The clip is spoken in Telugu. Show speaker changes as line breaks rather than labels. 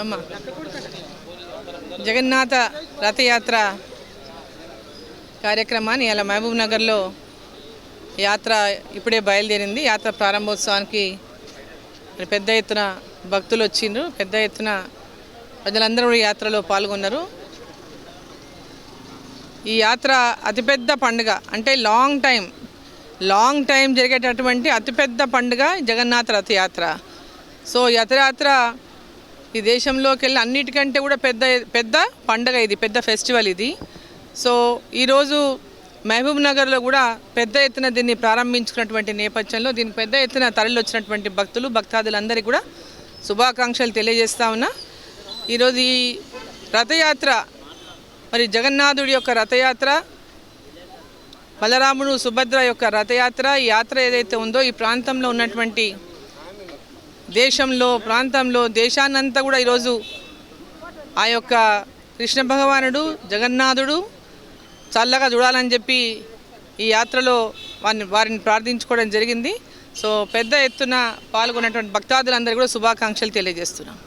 అమ్మ. జగన్నాథ రథయాత్ర కార్యక్రమాన్ని ఇలా మహబూబ్ నగర్లో యాత్ర ఇప్పుడే బయలుదేరింది. యాత్ర ప్రారంభోత్సవానికి పెద్ద ఎత్తున భక్తులు వచ్చిండ్రు. పెద్ద ఎత్తున ప్రజలందరూ యాత్రలో పాల్గొన్నారు. ఈ యాత్ర అతిపెద్ద పండుగ అంటే లాంగ్ టైం లాంగ్ టైం జరిగేటటువంటి అతిపెద్ద పండుగ జగన్నాథ రథయాత్ర. సో రథయాత్ర ఈ దేశంలోకి వెళ్ళి అన్నిటికంటే కూడా పెద్ద పెద్ద పండగ ఇది పెద్ద ఫెస్టివల్ ఇది. సో ఈరోజు మహబూబ్ నగర్లో కూడా పెద్ద ఎత్తున దీన్ని ప్రారంభించుకున్నటువంటి నేపథ్యంలో దీనికి పెద్ద ఎత్తున తరలి వచ్చినటువంటి భక్తులు భక్తాదులందరికీ కూడా శుభాకాంక్షలు తెలియజేస్తా ఉన్నా. ఈరోజు ఈ రథయాత్ర మరి జగన్నాథుడి యొక్క రథయాత్ర బలరాముడు సుభద్ర యొక్క రథయాత్ర ఈ యాత్ర ఏదైతే ఉందో ఈ ప్రాంతంలో ఉన్నటువంటి దేశంలో ప్రాంతంలో దేశాన్నంతా కూడా ఈరోజు ఆ యొక్క కృష్ణ భగవానుడు జగన్నాథుడు చల్లగా చూడాలని చెప్పి ఈ యాత్రలో వారిని వారిని ప్రార్థించుకోవడం జరిగింది. సో పెద్ద ఎత్తున పాల్గొన్నటువంటి భక్తాదులందరికీ కూడా శుభాకాంక్షలు తెలియజేస్తున్నాం.